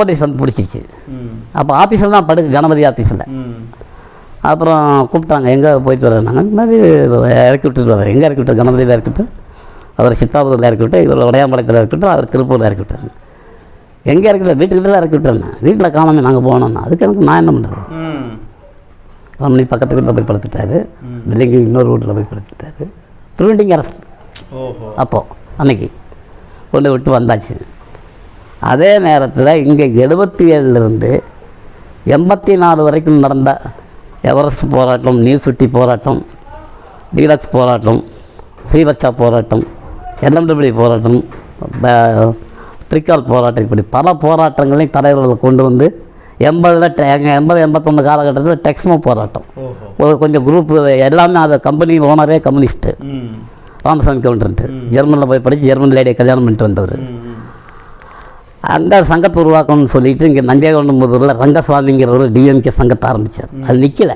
Police வந்து பிடிச்சிச்சு ம். அப்போ ஆஃபீஸில் தான் படுக்கு கணபதி ஆஃபீஸில் அப்புறம் கூப்பிட்டாங்க எங்கே போயிட்டு வரேன்னாங்க இந்த மாதிரி இறக்கி விட்டுட்டு வரேன் எங்கே இறக்கி விட்டு? கணபதியில் இறக்கி விட்டு. அவர் சித்தாபுரத்தில் இறக்கி விட்டு இவர் உடையாம்பாளையத்தில் இறக்கி விட்டு அவர் திருப்பூரில் இறக்கி விட்டாங்க எங்கே இறக்கி விட்டு வீட்டுக்கிட்ட தான் இறக்கி விட்டேன் வீட்டில் காணாமல் நாங்கள் போனோம்னா அதுக்கு எனக்கு நான் என்ன பண்ணுறது ரமணி பக்கத்து வீட்டில் போய் படுத்துட்டாரு. பில்லிங்கு இன்னொரு வீட்டில் போய் படுத்துட்டாரு. ப்ரிவெண்டிங் ஓஹோ. அப்போது அன்னைக்கு. கொண்டு விட்டு வந்தாச்சு. அதே நேரத்தில் இங்கே எழுபத்தி ஏழுலேருந்து எண்பத்தி நாலு வரைக்கும் நடந்த எவரெஸ்ட் போராட்டம் நியூஸ் சுட்டி போராட்டம் டீலக்ஸ் போராட்டம் ஸ்ரீவச்சா போராட்டம் எல்எம்டபிள்யூ போராட்டம் திரிக்கால் போராட்டம் இப்படி பல போராட்டங்களையும் தலைவர்களை கொண்டு வந்து எண்பதில் எங்கள் எண்பது எண்பத்தொன்று காலகட்டத்தில் டெக்ஸ்மோ போராட்டம். ஒரு கொஞ்சம் குரூப் எல்லாமே அது கம்பெனி ஓனரே கம்யூனிஸ்ட்டு ராமசாமி கவுண்டர்ன்ட்டு. ஜெர்மனில் போய் படித்து ஜெர்மன் லேடியை கல்யாணம் பண்ணிட்டு வந்தவர். அங்கே சங்கத்தை உருவாக்கணும்னு சொல்லிட்டு இங்கே நந்தியாகவுண்டம்புதூரில் ரங்கசுவாமிங்கிற ஒரு டிஎம்கே சங்கத்தை ஆரம்பித்தார் அது நிற்கல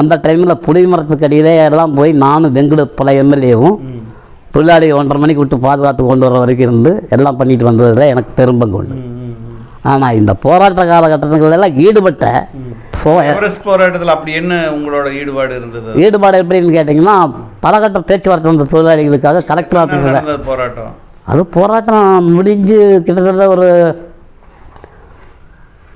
அந்த டைமில் புளி மரத்துக்கு அடியிலே எல்லாம் போய் நானும் வெங்கடு பல எம்எல்ஏவும் தொழிலாளி ஒன்றரை மணிக்கு விட்டு பாதுகாத்து கொண்டு வர வரைக்கும் இருந்து எல்லாம் பண்ணிட்டு வந்ததில் எனக்கு பெரும்பங்கு உண்டு. ஆனால் இந்த போராட்ட காலகட்டத்துலலாம் ஈடுபட்ட போராட்டத்தில் அப்படி என்ன உங்களோட ஈடுபாடு இருந்தது? ஈடுபாடு எப்படின்னு கேட்டிங்கன்னா பலகட்ட பேச்சுவார்த்தை வந்த தொழிலாளிகளுக்காக கலெக்டர் ஆஃபீஸில் போராட்டம்? அது போராட்டம் முடிஞ்சு கிட்டத்தட்ட ஒரு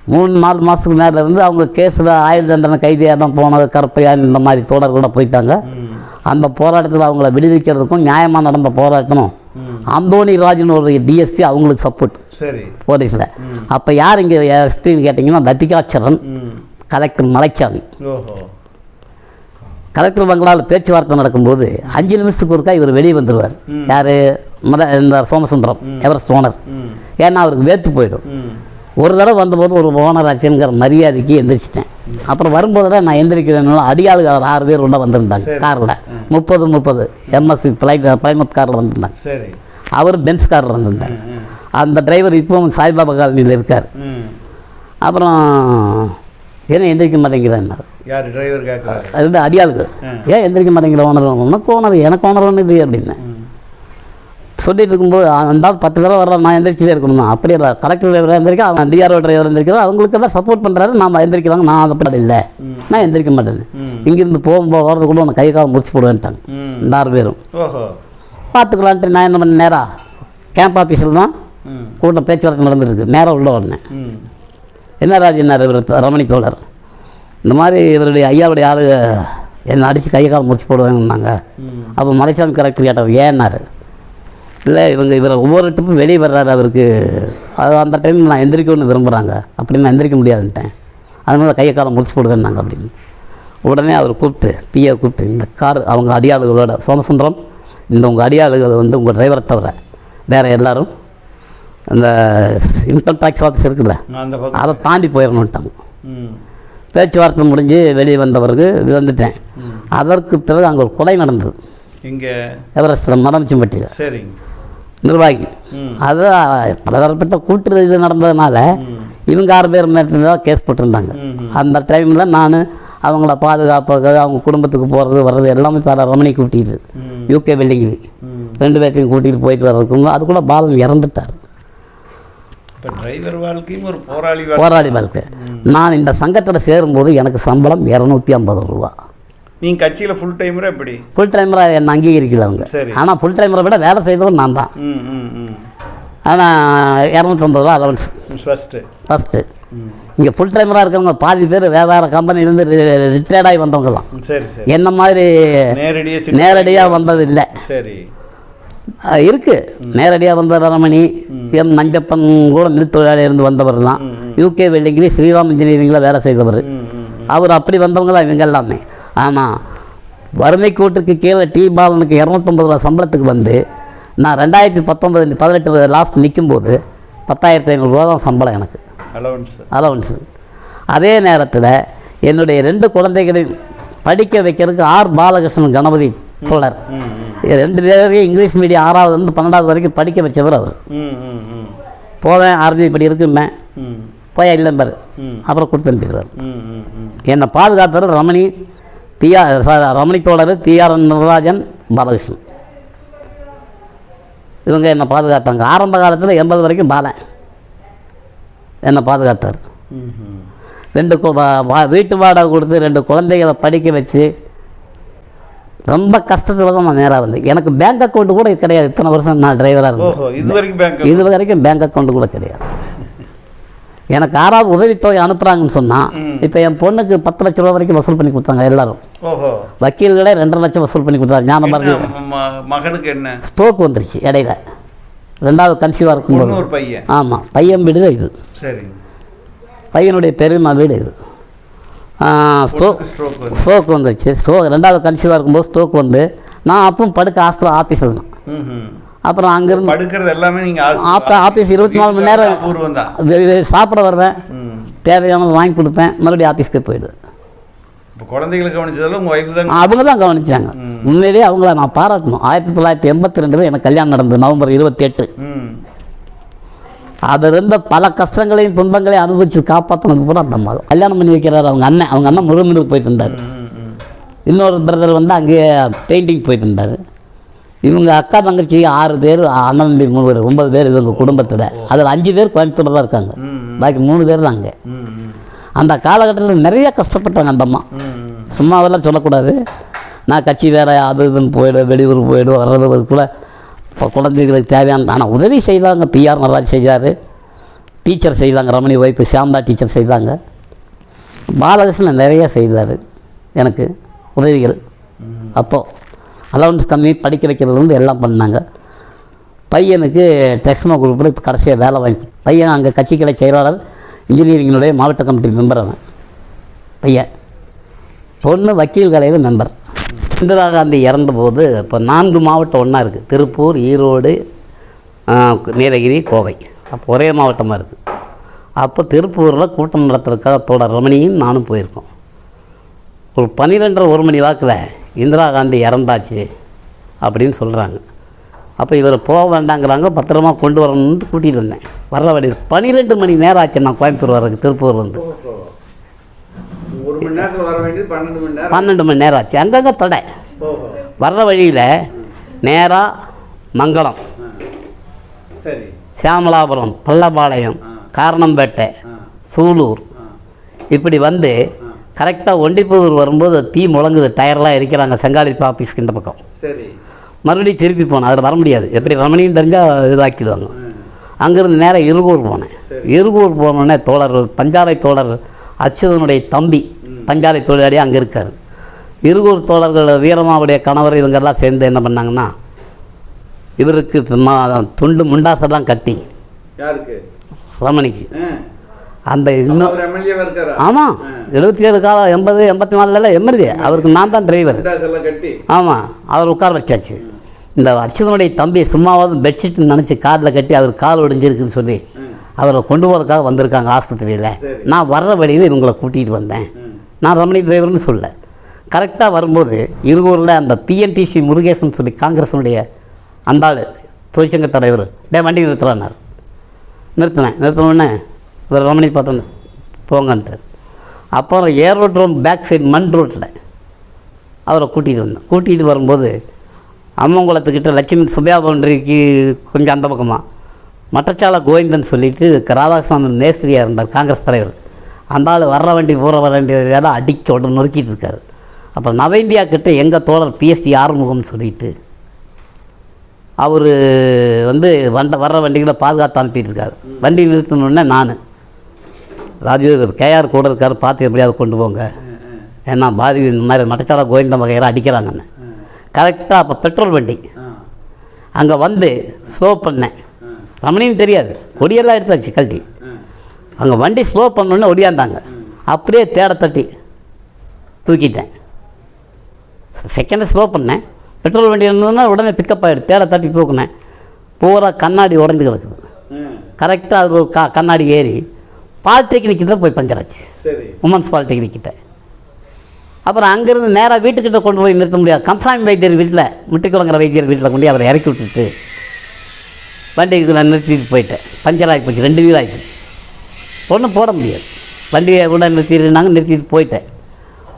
மூணு நாலு மாதத்துக்கு மேலே இருந்து அவங்க கேஸில் ஆயுள் தண்டனை கைதியாக தான் போனது கருப்பையான் இந்த மாதிரி தொடர் கூட போயிட்டாங்க. அந்த போராட்டத்தில் அவங்கள விடுவிக்கிறதுக்கும் நியாயமாக நடந்த போராட்டமும் ம். அந்தோணி ராஜ்னு ஒரு டிஎஸ்பி அவங்களுக்கு சப்போர்ட் சரி. போலீஸில். அப்போ யார் இங்கே எஸ்பின்னு கேட்டிங்கன்னா தத்திகாச்சரன் ம். கலெக்டர் மலைச்சாமி. கலெக்டர் பங்களாவில் பேச்சுவார்த்தை நடக்கும்போது அஞ்சு நிமிஷத்துக்கு ஒருக்கா இவர் வெளியே வந்துடுவார் யார்? மத இந்த சோமசுந்தரம் எவரெஸ்ட் ஓனர். ஏன்னா அவருக்கு வேர்த்து போயிடும். ஒரு தடவை வந்தபோது ஒரு ஓனர் ஆச்சுங்கிற மரியாதைக்கு எந்திரிச்சிட்டேன். அப்புறம் வரும்போது நான் எந்திரிக்கிறேன்னு அடியாளுங்க ஒரு ஆறு பேர் உள்ள வந்திருந்தாங்க. காரில். முப்பது முப்பது. எம்எஸ்சி பிளைட் பிளைமத் காரில் வந்திருந்தாங்க. அவர் பென்ஸ் காரில் வந்திருந்தார். ம் அந்த டிரைவர் இப்பவும் சாய்பாபா காலனியில் இருக்கார். அப்புறம் ஏன்னா எந்திரிக்க மாட்டேங்கிறேன்னாரு யார்? டிரைவர் கேட்குறாரு அது வந்து அடியாளுக்கு. ஏன் எந்திரிக்க மாட்டேங்கிற ஓனர் உனக்கு ஓனர் எனக்கு ஓனர் இது அப்படின்னேன் ம். சொல்லிட்டு இருக்கும்போது அந்த பத்து தடவை வர்ற நான் எந்திரிச்சே இருக்கணுமா? அப்படி இல்லை. கலெக்டர் டிரைவர் எந்திரிக்க அவன் டிஆர்ஓ டிரைவர் எந்திரிக்கிறார் அவங்களுக்கு எல்லாம் சப்போர்ட் பண்ணுறாரு நாம எந்திரிக்கிறாங்க. நான் அதை படம் இல்லை. நான் எந்திரிக்க மாட்டேன். இங்கேருந்து போகும்போது வரதுக்குள்ள உனக்கு கை காலம் முடிச்சு போடுவேன்ட்டாங்க. இந்த ஆறு பேரும். பார்த்துக்கலான்ட்டு நான் என்ன பண்ண நேரா கேம்ப் ஆஃபீஸில் தான். கூட்டம் பேச்சுவார்த்தை நடந்துருக்கு. நேராக உள்ள ம். என்ன ராஜன்னார் இவர்? ரமணி தோழர். இந்த மாதிரி இவருடைய ஐயாவுடைய ஆளு என்னை அடித்து கை காலம் முடிச்சு போடுவாங்கன்னாங்க அப்போ மலைசாமி கரெக்டர் கேட்டார் ஏன்னாரு இல்லை இவங்க இவர் ஒவ்வொரு ட்ரிப்பும் வெளியே வர்றாரு அவருக்கு. அது அந்த டைம் நான் எந்திரிக்கணும்னு விரும்புகிறாங்க அப்படின்னு நான் எந்திரிக்க முடியாதுன்ட்டேன். அதனால கையை காலம் முடிச்சு போடுவேன்னாங்க அப்படின்னு. உடனே அவர் கூப்பிட்டு பிஏ கூப்பிட்டு இந்த கார் அவங்க அடியாளுகளோட சோமசுந்தரம் இந்த உங்கள் அடியாளுகள் வந்து உங்கள் டிரைவரை தவிர வேறு எல்லாரும் அந்த இன்கம் டேக்ஸ் ஆஃபீஸ் இருக்குல்ல அதை தாண்டி போயிடணுன்ட்டாங்க பேச்சுவார்த்தை முடிஞ்சு வெளியே வந்தவருக்கு வந்துட்டேன். அதற்கு பிறகு அங்கே ஒரு கொலை நடந்தது. இங்கே எவரெஸ்டில் மரமிச்சம்பட்டியில் சரிங்க. நிர்வாகி. அது பலதரப்பட்ட கூட்டு இது நடந்ததுனால இவங்க ஆறு பேர் மேலே கேஸ் போட்டிருந்தாங்க. அந்த டைமில் நான் அவங்கள பாதுகாப்பாக அவங்க குடும்பத்துக்கு போகிறது வர்றது எல்லாமே பல ரமணி கூட்டிகிட்டு யூகே வெள்ளிங்கிரி ரெண்டு பேர்த்தையும் கூட்டிகிட்டு போயிட்டு வர்றதுக்கு அது கூட பாலன் இறந்துட்டார். இப்போ டிரைவர் வாழ்க்கையும் ஒரு போராளி வாழ்க்கை. போராளி வாழ்க்கை. நான் இந்த சங்கத்தில் சேரும்போது எனக்கு சம்பளம் இரநூத்தி ஐம்பது ரூபா. நீங்கள் கட்சியில் ஃபுல் டைமரா எப்படி? ஃபுல் டைமராக என்னை அங்கீகரிக்கல அவங்க. சரி. ஆனால் ஃபுல் டைமரை விட வேலை செய்தவன் நான் தான். ஆனால் இரநூத்தம்பது ரூபா அலவன்ஸ் ஃபஸ்ட்டு ஃபஸ்ட்டு இங்கே ஃபுல் டைமராக இருக்கவங்க பாதி பேர் வேறு கம்பெனிலேருந்து ரிட்டையர்ட் ஆகி வந்தவங்க தான் சரி. என்ன மாதிரி நேரடியாக நேரடியாக வந்தது இல்லை. சரி. இருக்கு. நேரடியாக வந்த ரமணி எம் நஞ்சப்பன் கூட மில் தொழிலாளி இருந்து வந்தவர் தான் யூகே வெள்ளிங்கிரி ஸ்ரீராம் இன்ஜினியரிங்கில் வேலை ம் அவர் அப்படி வந்தவங்க தான் இவங்க எல்லாமே. ஆனால் வறுமை கோட்டுக்கு கீழே டி பாலனுக்கு இரநூத்தம்பது ரூபா சம்பளத்துக்கு வந்து நான் ரெண்டாயிரத்தி பத்தொம்பது பதினெட்டு லாஸ்ட் நிற்கும்போது பத்தாயிரத்தி ஐநூறுரூவா தான் சம்பளம் எனக்கு. அலவன்ஸ் அலவன்ஸு அதே நேரத்தில் என்னுடைய ரெண்டு குழந்தைகளையும் படிக்க வைக்கிறதுக்கு ஆர் பாலகிருஷ்ணன் கணபதி ம். ரெண்டு பேரையும் இங்கிலீஷ் மீடியம் ஆறாவது இருந்து பன்னெண்டாவது வரைக்கும் படிக்க வச்சவர் அவர். போவேன் ஆர்மி இப்படி இருக்குமே. போய் இல்லைம்பாரு அப்புறம் கொடுத்து ம் என்னை பாதுகாத்தவர் ரமணி டிஆர் ரமணி தோழர் டிஆர் நடராஜன் பாலகிருஷ்ணன். இவங்க என்னை பாதுகாத்தாங்க. ஆரம்ப காலத்தில் எண்பது வரைக்கும் பாலன். என்னை பாதுகாத்தார். ரெண்டு வீட்டு வாடகை கொடுத்து ரெண்டு குழந்தைகளை படிக்க வச்சு ரொம்ப கஷ்டத்தில் தான் நான் நேராக வந்தேன். எனக்கு பேங்க் அக்கௌண்ட் கூட கிடையாது. இத்தனை வருஷம் நான் டிரைவராக இருந்தேன். இது வரைக்கும் பேங்க் இது வரைக்கும் பேங்க் அக்கௌண்ட் கூட கிடையாது. எனக்கு ஆறாவது உதவித்தொகை அனுப்புகிறாங்கன்னு சொன்னால். இப்போ என் பொண்ணுக்கு பத்து லட்ச ரூபா வரைக்கும் வசூல் பண்ணி கொடுத்தாங்க எல்லாரும். வக்கீல்களே ரெண்டரை லட்சம் வசூல் பண்ணி கொடுத்தாங்க. ஞானம் பாரதி என்ன ம- மகனுக்கு என்ன? ஸ்ட்ரோக் வந்துருச்சு இடையில. ரெண்டாவது கன்சீவாக இருக்கும்போது. பையன். ஆமாம் பையன் வீடு இது. சரி பையனுடைய பெரியம்மா வீடு இது. ஸ்ட்ரோக் ஸ்ட்ரோக் வந்து. ஸ்ட்ரோக் வந்துருச்சு. ஸ்ட்ரோ ரெண்டாவது கன்சீவாக இருக்கும்போது ஸ்ட்ரோக் வந்து. நான் அப்பவும் படுக்க ஹாஸ்பிட்டல் ஆஃபீஸ் ம்ஹும். அப்புறம் அங்கேருந்து படுக்கிறது எல்லாமே நீங்க ஆப்ப ஆஃபீஸ் இருபத்தி நாலு மணி நேரம் தான். சாப்பிட வருவேன். தேவையானது வாங்கி கொடுப்பேன். மறுபடியும் ஆஃபீஸ்க்கு போயிடுவேன். இப்போ குழந்தைகளை கவனிச்சதெல்லாம் உங்க ஒய்ஃப் தான் அவங்க தான் கவனிச்சாங்க. உண்மையிலேயே அவங்கள நான் பாராட்டணும். ஆயிரத்தி தொள்ளாயிரத்தி எண்பத்தி ரெண்டுல எனக்கு கல்யாணம் நடந்தது. நவம்பர் இருபத்தி எட்டு. அதில் இருந்த பல கஷ்டங்களையும் துன்பங்களையும் அனுபவிச்சு காப்பாற்றினது பூரா அந்த அம்மா கல்யாணம் பண்ணி வைக்கிறார் அவங்க அண்ணன். அவங்க அண்ணன் முருகனுக்கு போயிட்டு இருந்தார். இன்னொரு பிரதர் வந்து அங்கேயே பெயிண்டிங் போயிட்டு இருந்தார். இவங்க அக்கா தங்கச்சி ஆறு பேர் அண்ணன் தம்பி மூணு பேர் ஒன்பது பேர் இவங்க குடும்பத்தில். அதில் அஞ்சு பேர் கோயம்புத்தூர் தான் இருக்காங்க. பாக்கி மூணு பேர் தான் அங்கே. அந்த காலகட்டத்தில் நிறைய கஷ்டப்பட்டாங்க அந்த அம்மா. சும்மாவெல்லாம் சொல்லக்கூடாது. நான் கட்சி வேறு அது இதுன்னு போயிடுவேன் வெளியூர் போயிடுவேன் வர்றது கூட இப்போ குழந்தைகளுக்கு தேவையான ஆனால் உதவி செய்தாங்க பிஆர் நடராஜ் செய்தார் டீச்சர் செய்தாங்க ரமணி ஒய்ஃபு சாந்தா டீச்சர் செய்தாங்க பாலகிருஷ்ணன் நிறைய செய்தார் எனக்கு உதவிகள். அப்போது அலவன்ஸ் கம்மி படிக்க வைக்கிறதுலேருந்து எல்லாம் பண்ணாங்க. பையனுக்கு டெக்ஸ்மோ குரூப்பில் இப்போ கடைசியாக வேலை வாங்கி பையன் அங்கே கட்சிக்கலை செயலாளர் இன்ஜினியரிங்கினுடைய மாவட்ட கமிட்டி மெம்பர் அவன். பையன். பொண்ணு வக்கீல் கலையில் மெம்பர் இந்திரா காந்தி இறந்தபோது இப்போ நான்கு மாவட்டம் ஒன்றா இருக்குது திருப்பூர் ஈரோடு நீலகிரி கோவை. அப்போ ஒரே மாவட்டமாக இருக்குது அப்போ திருப்பூரில் கூட்டம் நடத்துறதுக்காக தோழர் ரமணியும் நானும் போயிருக்கோம். ஒரு பன்னிரெண்டரை ஒரு மணி வாக்கில் இந்திரா காந்தி இறந்தாச்சு அப்படின்னு சொல்கிறாங்க அப்போ இவர் போக வேண்டாங்கிறாங்க பத்திரமா கொண்டு வரணும்னு கூட்டிகிட்டு வந்தேன். வர்ற வழி பன்னிரெண்டு மணி நேரம் ஆச்சு நான் கோயம்புத்தூர் வர்றதுக்கு திருப்பூர்லேருந்து வந்து மணி நேரத்தில் வர வேண்டியது பன்னெண்டு மணி நேரம். பன்னெண்டு மணி நேரம் ஆச்சு. அங்கங்கே தடை. வர்ற வழியில் நேராக மங்களம் சரி. சியாமலாபுரம் பள்ளபாளையம் காரணம்பேட்டை சூலூர். இப்படி வந்து கரெக்டாக ஒண்டிப்புதூர் வரும்போது தீ முழங்குது டயர்லாம் எரிக்கிறாங்க செங்காலிப்பா ஆஃபீஸ்க்கு இந்த பக்கம். சரி. மறுபடியும் திருப்பி போனேன். அதில் வர முடியாது. எப்படி ரமணின்னு தெரிஞ்சால் இதாக்கிடுவாங்க. அங்கேருந்து நேராக இருகூர் போனேன். இருகூர் போனோடனே தோழர் பஞ்சாலை தோழர் அச்சுதனுடைய தம்பி பஞ்சாலை தொழிலாளி அங்கே இருக்கார். இருகூர் தோழர்கள் வீரமாவுடைய கணவர் இவங்கெல்லாம் சேர்ந்து என்ன பண்ணாங்கன்னா இவருக்கு துண்டு முண்டாசெல்லாம் கட்டி. யாருக்கு? ரமணிக்கு. அந்த இன்னும் ஆமாம் எழுபத்தி ஏழு காலம் எண்பது எண்பத்தி நாலுல எம்எல்ஏ. அவருக்கு நான் தான் டிரைவர் ஆமாம் அவர் உட்கார வச்சாச்சு. இந்த அச்சுதனுடைய தம்பி சும்மாவது பெட்ஷீட் நினச்சி காதில் கட்டி அவர் கால் ஒடிஞ்சிருக்குன்னு சொல்லி. அவரை கொண்டு போகிறதுக்காக வந்திருக்காங்க ஆஸ்பத்திரியில். நான் வர்ற வழியில் இவங்களை கூட்டிகிட்டு வந்தேன். நான் ரமணி டிரைவர்னு சொல்ல. கரெக்டாக வரும்போது இருகூரில் அந்த டிஎன்டிசி முருகேசன் சொல்லி காங்கிரஸினுடைய அந்த ஆள் தொழிற்சங்க தலைவர் டே வண்டி நிறுத்துறான்னார் நிறுத்தினேன். நிறுத்தினோடனே இவர் ரமணி பார்த்தோன்னு போங்கன்ட்டார் அப்புறம் ஏரோட் ரோம் பேக் சைடு மண் ரோட்டில் அவரை கூட்டிகிட்டு வந்தேன். கூட்டிகிட்டு வரும்போது அம்மங்குளத்துக்கிட்ட லட்சுமி சுபையா கொஞ்சம் அந்த பக்கமாக மட்டச்சால கோவிந்தன் சொல்லிட்டு ராதாகிருஷ்ணன் நேஸ்திரியாக இருந்தார் காங்கிரஸ் தலைவர். அந்த ஆள் வர்ற வண்டி போகிற வர வண்டி வேலை அடிக்க உடனே நொறுக்கிட்டு இருக்கார். அப்புறம் நவ இந்தியா கிட்ட எங்கள் தோழர் பிஎஸ்சி ஆறுமுகம்னு சொல்லிட்டு அவர் வந்து வண்ட வர்ற வண்டிகளை பாதுகாத்து அனுப்பிட்டு இருக்கார். வண்டி நிறுத்தணுன்னே நான். ராஜீவ் கேஆர் கூட இருக்கார் பார்த்து எப்படியாவது கொண்டு போங்க. ஏன்னா பாதி இந்த மாதிரி மட்டச்சாலை கோவிந்த வகையெல்லாம் அடிக்கிறாங்கன்னு. கரெக்டாக அப்போ பெட்ரோல் வண்டி. அங்கே வந்து ஸ்லோ பண்ணேன். ரமணின்னு தெரியாது. கொடியெல்லாம் எடுத்தாச்சு கழட்டி. அங்கே வண்டி ஸ்லோ பண்ணோன்னே ஒடியாந்தாங்க. அப்படியே தேட தட்டி தூக்கிட்டேன். செகண்டை ஸ்லோ பண்ணேன். பெட்ரோல் வண்டி இருந்ததுன்னா உடனே பிக்கப் ஆகிடுது தேட தட்டி தூக்குனேன். பூரா கண்ணாடி உடஞ்சி கிடக்குது. கரெக்டாக அது ஒரு கா கண்ணாடி ஏறி பாலிடெக்னிக் கிட்ட போய் பஞ்சர் ஆச்சு சரி. உமன்ஸ் பாலிடெக்னிக் கிட்ட. அப்புறம் அங்கேருந்து நேராக வீட்டுக்கிட்ட கொண்டு போய் நிறுத்த முடியாது. கம்சாமி வைத்தியர் வீட்டில் முட்டிக்குளங்கிற வைத்தியர் வீட்டில் கொண்டு அவரை இறக்கி விட்டுட்டு வண்டிக்கு நான் நிறுத்திட்டு போயிட்டேன். பஞ்சர் ஆகி போச்சு. ரெண்டு வீல் ஆகிப்போச்சு ஒன்றும் போட முடியாது. வண்டியை கூட நிறுத்திடுனாங்க நிறுத்திட்டு போயிட்டேன்.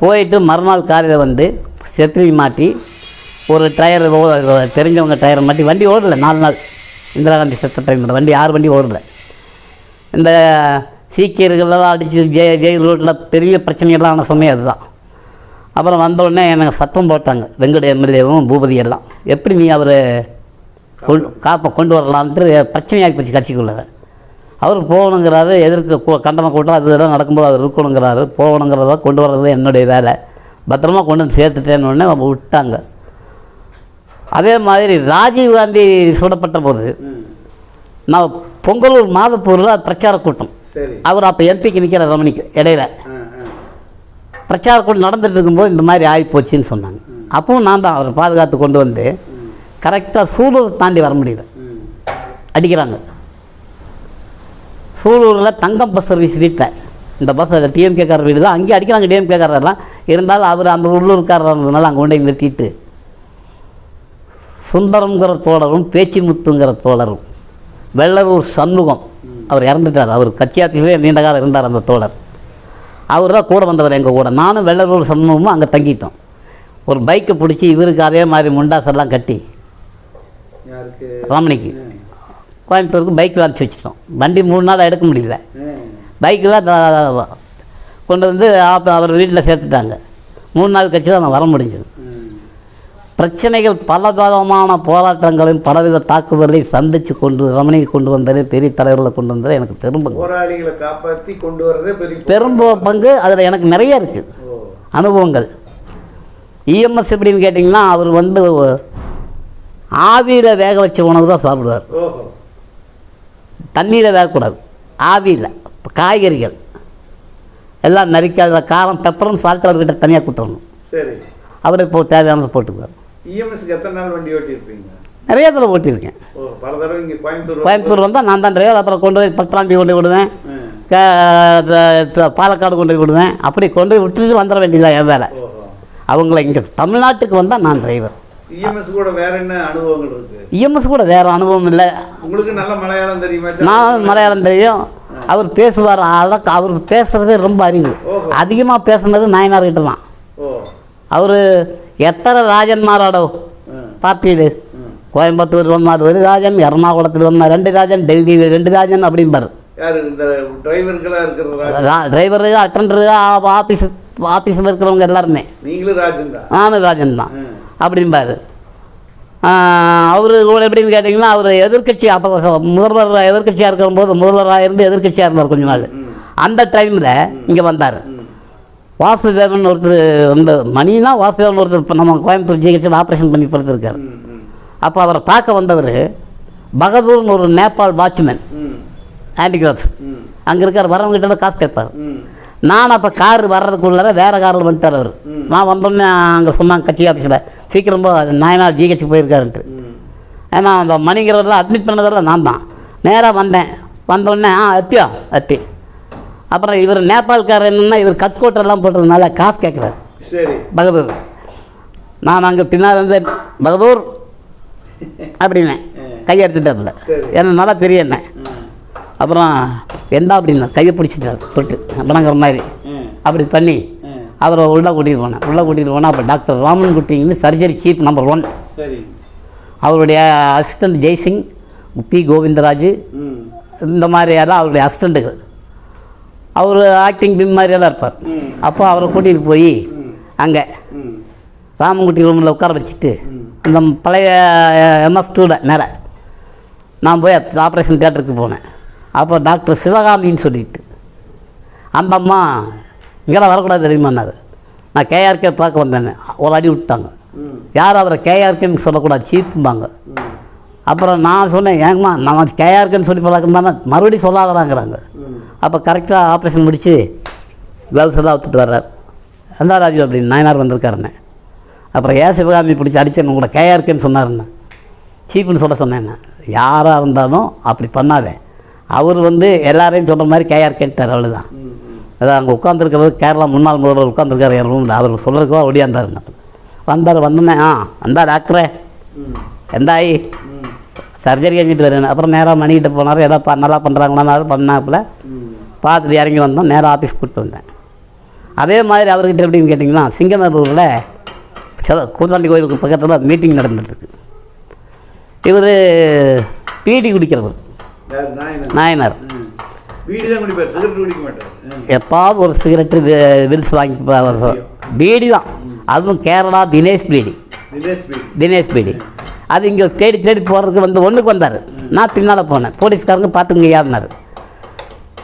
போயிட்டு மறுநாள் காலையில் வந்து செத்திரி மாட்டி ஒரு டயர் தெரிஞ்சவங்க டயரை மாட்டி வண்டி ஓடல நாலு நாள். இந்திரா காந்தி செத்த டைமில் வண்டி ஆறு வண்டி ஓடல. இந்த சீக்கியர்களெல்லாம் அடித்து ஜெய ஜெயில் ரோட்டில் பெரிய பிரச்சனைகள்லாம் ஆன சமயம் அதுதான். அப்புறம் வந்த உடனே எனக்கு சத்தம் போட்டாங்க. வெங்கட எம்எல்ஏவும் பூபதி எல்லாம். எப்படி நீ அவரை கொண்டு காப்பை கொண்டு வரலான்ட்டு பிரச்சனையாகி போச்சு கட்சிக்குள்ள. அவர் போகணுங்கிறாரு எதிர்க்க கூ- கண்டன கூட்டம் அது இதெல்லாம் நடக்கும்போது அவர் இருக்கணுங்கிறாரு. போகணுங்கிறத கொண்டு வர்றது என்னுடைய வேலை. பத்திரமா கொண்டு வந்து சேர்த்துட்டேன்னு உடனே அவங்க விட்டாங்க. அதே மாதிரி ராஜீவ் காந்தி சுடப்பட்ட போது நான் பொங்கலூர் மாதப்பூரில் பிரச்சார கூட்டம். அவர் அப்போ எம்பிக்கு நிற்கிற ரமணிக்கு இடையில. பிரச்சார கூட்டம் நடந்துட்டு இருக்கும்போது இந்த மாதிரி ஆகி போச்சுன்னு சொன்னாங்க அப்பவும் நான் தான் அவரை பாதுகாத்து கொண்டு வந்து கரெக்டாக சூலூர் தாண்டி வர முடியல. அடிக்கிறாங்க. சூலூரில் தங்கம் பஸ் சர்வீஸ் வீட்டில் இந்த பஸ் டிஎம்கேக்காரர் வீடு தான். அங்கேயே அடிக்கிறாங்க டிஎம்கேக்காரெல்லாம் இருந்தாலும் அவர் அந்த உள்ளூர்காரர்னால அங்கே கொண்டு நிறுத்திட்டு. சுந்தரம்ங்கிற தோழரும் பேச்சிமுத்துங்கிற தோழரும் வெள்ளலூர் சண்முகம் அவர் இறந்துட்டார். அவர் கட்சியாத்திலே நீண்ட காலம் இருந்தார் அந்த தோழர். அவர் தான் கூட வந்தவர் எங்கள் கூட. நானும் வெள்ளலூர் சண்முகமும் அங்கே தங்கிட்டோம். ஒரு பைக்கை பிடிச்சி இவருக்கு அதே மாதிரி முண்டாசெல்லாம் கட்டி. ரமணிக்கு. கோயம்புத்தூருக்கு பைக்கில் அனுப்பிச்சி வச்சிட்டோம். வண்டி மூணு நாள் எடுக்க முடியல. பைக்கில் கொண்டு வந்து அவர் வீட்டில் சேர்த்துட்டாங்க. மூணு நாள் கழிச்சு தான் வர முடிஞ்சது. பிரச்சனைகள் பலவிதமான போராட்டங்களையும் பலவித தாக்குதலையும் சந்தித்து கொண்டு ரமணியை கொண்டு வந்ததே பெரிய தலைவர்களை கொண்டு வந்ததே எனக்கு திரும்ப போராளிகளை காப்பாத்தி கொண்டு வரதே பெரிய பெரும் பங்கு அதில் எனக்கு நிறைய இருக்குது அனுபவங்கள். இஎம்எஸ் எப்படின்னு கேட்டிங்கன்னா அவர் வந்து ஆவியில் வேக வச்ச உணவு தான் சாப்பிடுவார். தண்ணியில் வேகக்கூடாது ஆவியில் காய்கறிகள். எல்லாம் நறுக்காத காரம் பெப்பரும் சால்ட் அவர்கிட்ட தனியாக குத்தணும் சரி. அவர் இப்போ தேவையானதை போட்டுக்குவார். இஎம்எஸ்க்கு எத்தனை நாள் வண்டி ஓட்டியிருப்பீங்க? நிறைய தடவை ஓட்டியிருக்கேன். ஓ பல தடவை இங்கே கோயம்புத்தூர் கோயம்புத்தூர் வந்தால் நான் தான் டிரைவர் அப்புறம் கொண்டு போய் பட்டாந்தி கொண்டு விடுவேன். பாலக்காடு கொண்டு போய் விடுவேன். அப்படி கொண்டு போய் விட்டுட்டு வந்துட வேண்டியதான் என் வேலை. அவங்கள இங்கே தமிழ்நாட்டுக்கு வந்தால் நான் டிரைவர் இஎம்எஸ் கூட வேற என்ன அனுபவங்கள் இருக்கு? இஎம்எஸ் கூட வேறு அனுபவம் இல்லை. உங்களுக்கு நல்ல மலையாளம் தெரியுமா நான் மலையாளம் தெரியும். அவர் பேசுவார்? அழக்க அவர் பேசுகிறதே ரொம்ப அறிவு. அதிகமாக பேசுனது நாயனார்கிட்ட தான். அவர் எத்தனை ராஜன்மாராடோ ம். கோயம்புத்தூர் வந்தார் ஒரு ராஜன் எர்ணாகுளத்தில் வந்தார் ரெண்டு ராஜன் டெல்லியில் ரெண்டு ராஜன் அப்படிம்பார். டிரைவரு அட்டண்டரு ஆஃபீஸ் ஆஃபீஸில் இருக்கிறவங்க எல்லாருமே. நீங்களும் ராஜன் தான் நானும் ராஜன் தான். அப்படிம்பாரு. அவர் கூட எப்படின்னு கேட்டிங்கன்னா அவர் எதிர்க்கட்சி அப்போ முதல்வர் எதிர்க்கட்சியாக இருக்கும்போது முதல்வராக இருந்து எதிர்க்கட்சியாக இருந்தார் கொஞ்ச நாள். அந்த டைமில் இங்கே வந்தார். வாசுதேவன் ஒருத்தர் வந்து மணினா வாசுதேவன் ஒருத்தர் இப்போ நம்ம கோயம்புத்தூர் ஜிஹெச்சில் ஆப்ரேஷன் பண்ணி படுத்திருக்கார். அப்போ அவரை பார்க்க வந்தவர் பகதூர்னு ஒரு நேபாள் வாட்ச்மேன் ஹேண்டிகிராஃப்ட் அங்கே இருக்கார் வரவங்கிட்ட காசு கேட்பார். நான் அப்போ கார் வர்றதுக்குள்ளார வேறு காரில் வந்துட்டார் அவர். நான் வந்தோடனே அங்கே சொன்னாங்க கட்சி ஆஃபீஸில் சீக்கிரம் போ நாயனார் ஜிஹெச் போயிருக்காருன்ட்டு. ஏன்னா அந்த மணிங்கிறவரெலாம் அட்மிட் பண்ணதெல்லாம் நான் தான். நேராக வந்தேன். வந்தோடனே ஆ அத்தியா அத்தி அப்புறம் இவர் நேபாள்காரர் என்னன்னா இவர் கட்கோட்டெல்லாம் போட்டதுனால காசு கேட்குறாரு சரி. பகதூர். நான் அங்கே பின்னால் இருந்து பகதூர் அப்படின்னேன் கையெடுத்துட்டாப்புல. ஏன்னா நல்லா ம். அப்புறம் என்ன அப்படின்னா கையை பிடிச்சிட்டார் தொட்டு வணங்குற மாதிரி. அப்படி பண்ணி. அவரை உள்ளே கூட்டிகிட்டு போனேன் உள்ளே கூட்டிகிட்டு போனால் அப்போ டாக்டர் ராமன் குட்டிங்கன்னு சர்ஜரி சீஃப் நம்பர் ஒன் சரி அவருடைய அசிஸ்டன்ட் ஜெய்சிங் பி கோவிந்தராஜ். இந்த மாதிரி எல்லாம் அவருடைய அசிஸ்டண்ட்டுகள் அவர் ஆக்டிங் பிம் மாதிரியெல்லாம் இருப்பார். அப்போ அவரை கூட்டிகிட்டு போய். அங்கே ம். ராமன்குட்டி ரூமில் உட்கார வச்சுட்டு ம். இந்த பழைய எம்எஸ் டூவில் மேலே நான் போய் ஆப்ரேஷன் தியேட்டருக்கு போனேன் அப்போ டாக்டர் சிவகாமின்னு சொல்லிட்டு அந்த அம்மா இங்கெல்லாம் வரக்கூடாது தெரியுமான்னாரு நான் கேஆர்கே பார்க்க வந்தேன். ஒரு அடி விட்டாங்க. யார் அவரை கேஆர்கேன்னு சொல்லக்கூடாது சீப்பும்பாங்க அப்புறம் நான் சொன்னேன் ஏங்கம்மா நம்ம கேஆர்கேன்னு சொல்லி பழக்கம்னா மறுபடியும் சொல்லாதராங்கிறாங்க அப்போ கரெக்டாக ஆப்ரேஷன் முடித்து க்ளவுஸ் எல்லாம் விட்டுட்டு வர்றார். எந்த ராஜு? அப்படின்னு நாயனார் வந்திருக்காருண்ணே அப்புறம் ஏன் சிவகாமி பிடிச்சி அடிச்சேன் உங்களை கேஆர்கேன்னு சொன்னாருண்ணே சீப்புன்னு சொல்ல சொன்னேன் யாராக இருந்தாலும் அப்படி பண்ணாதே. அவர் வந்து எல்லாரையும் சொல்கிற மாதிரி கேஆர்கேன்ட்டார் அவ்வளோதான் அவ்வளோ தான் அதான் அங்கே உட்காந்துருக்கிறது கேரளா முன்னாள் முதல்வர் உட்காந்துருக்காரு என் ரூமில் அவர் சொல்கிறதுக்கோ ஒடியாந்தாருங்க வந்தார் வந்தோன்னே ஆ வந்தா டாக்டரே எந்த எந்தாயி? சர்ஜரி செஞ்சுட்டு வரேன் அப்புறம் நேராக மணிக்கிட்ட போனார் ஏதோ ப- நல்லா பண்ணுறாங்களான்னு பண்ணாப்புல. பார்த்துட்டு இறங்கி வந்தோம் நேராக ஆஃபீஸ் கூப்பிட்டு வந்தேன். அதே மாதிரி அவர்கிட்ட எப்படின்னு கேட்டிங்கன்னா சிங்கநல்லூரில் சில கூத்தாண்டி கோயிலுக்கு பக்கத்தில் மீட்டிங் நடந்துட்டுருக்கு இவர் பீடி குடிக்கிறவர். நாயனார். எப்பாவது ஒரு சிகரெட்டு வில்ஸ் வாங்கி பீடி தான் அதுவும் கேரளா தினேஷ் பீடி. தினேஷ் பீடி. அது இங்கே தேடி தேடி போகிறதுக்கு வந்து ஒன்றுக்கு வந்தார். நான் பின்னால் போனேன். போலீஸ்காரங்க பார்த்துங்க யாருனாரு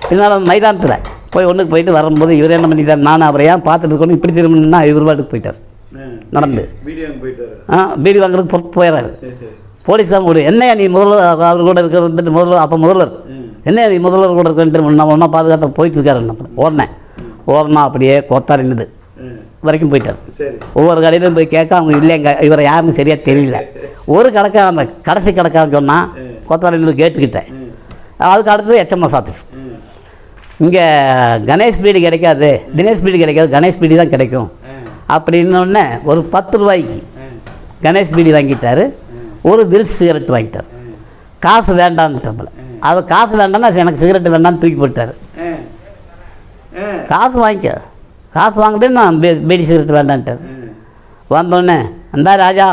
பின்னால் மைதானத்தில் போய் ஒன்றுக்கு போயிட்டு வரும்போது இவர் என்ன பண்ணிட்டார்? நான் அவரை ஏன் பார்த்துட்டு இருக்கணும்? இப்படி திரும்பினா இவர் பாட்டுக்கு போயிட்டார். நடந்து. ஆ பீடி வாங்குறதுக்கு பொறுத்து போயிடுறாரு போலீஸ்காரன் கூட என்னையா நீ முதல்வர் அவர் கூட இருக்கிறது முதல்வர் அப்போ முதல்வர். என்னையா நீ முதல்வர் கூட இருக்கிற நம்ம ஒன்றா பாதுகாப்பாக போயிட்டு இருக்காரு ஓடினேன் ஓடினா அப்படியே கொத்தார் நின்றுது ம். வரைக்கும் போயிட்டார் ஒவ்வொரு கடையிலும் போய் கேட்க அவங்க இல்லைங்க இவரை யாருன்னு சரியாக தெரியல ஒரு கடைக்காரன் அந்த கடைசி கடைக்காரன் சொன்னால் கொத்தார் நின்று கேட்டுக்கிட்டேன். அதுக்கு அடுத்தது எச்எம்எஸ் ஆஃபீஸ். இங்கே கணேஷ் பீடி கிடைக்காது தினேஷ் பீடி கிடைக்காது கணேஷ் பீடி தான் கிடைக்கும். அப்படின்னொடனே ஒரு பத்து ரூபாய்க்கு. கணேஷ் பீடி வாங்கிட்டாரு ஒரு வில் சிகரெட் வாங்கிட்டார். காசு வேண்டான்னு நம்மளை அவர் காசு வேண்டாம்னா எனக்கு சிகரெட் வேண்டாம்னு தூக்கி போட்டார் காசு வாங்கிக்க. காசு வாங்கிட்டு நான் பேடி சிகரெட் வேண்டான்ட்டார். வந்தோடனே அந்த ராஜா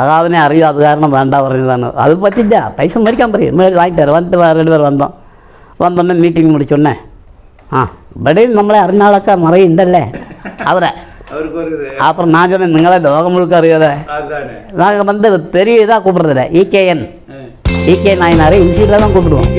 அதாவது அறியாது காரணம் வேண்டாம் வரதானு அது பற்றிச்சா பைசா மறிக்காம பிறகு முன்னாடி வாங்கிட்டார் வந்துட்டு ரெண்டு பேர் வந்தோம் வந்தோடனே மீட்டிங் முடிச்சோடனே ஆ படி நம்மளே அறிஞாளக்கா மறையுண்டல்ல அவரை அப்புறம் நான் சொன்னேன் நீங்களே லோகம் முழுக்க அறியாத நாங்கள் வந்து பெரிய இதாக கூப்பிட்றதில்ல இகேஎன் இகே நாயனாரை இன்சியில் தான் கூப்பிடுவோம்.